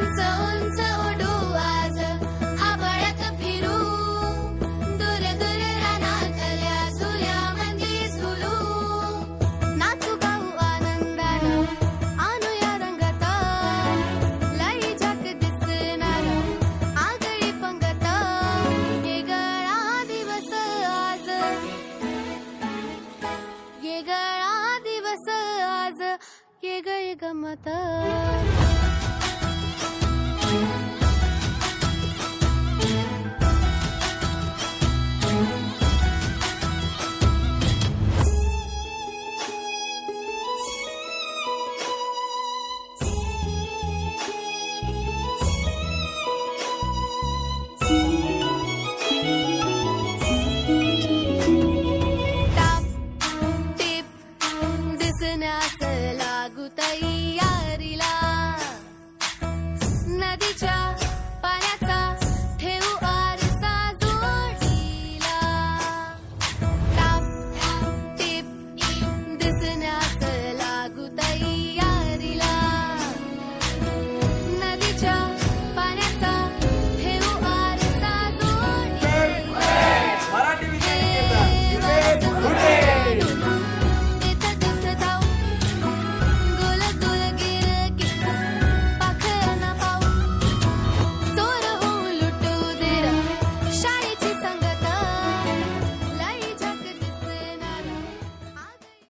उंच उंच उडू आज. आभाळात फिरू. दूर दूर रानातल्या सुल्यामंदी झुलू नाचू गाऊ आनंदानं आणूया रंगत लई झाक दिसणार आगळी पंगत. ये दिवस आज. येगळी दिवस आज. ये गळी गमत.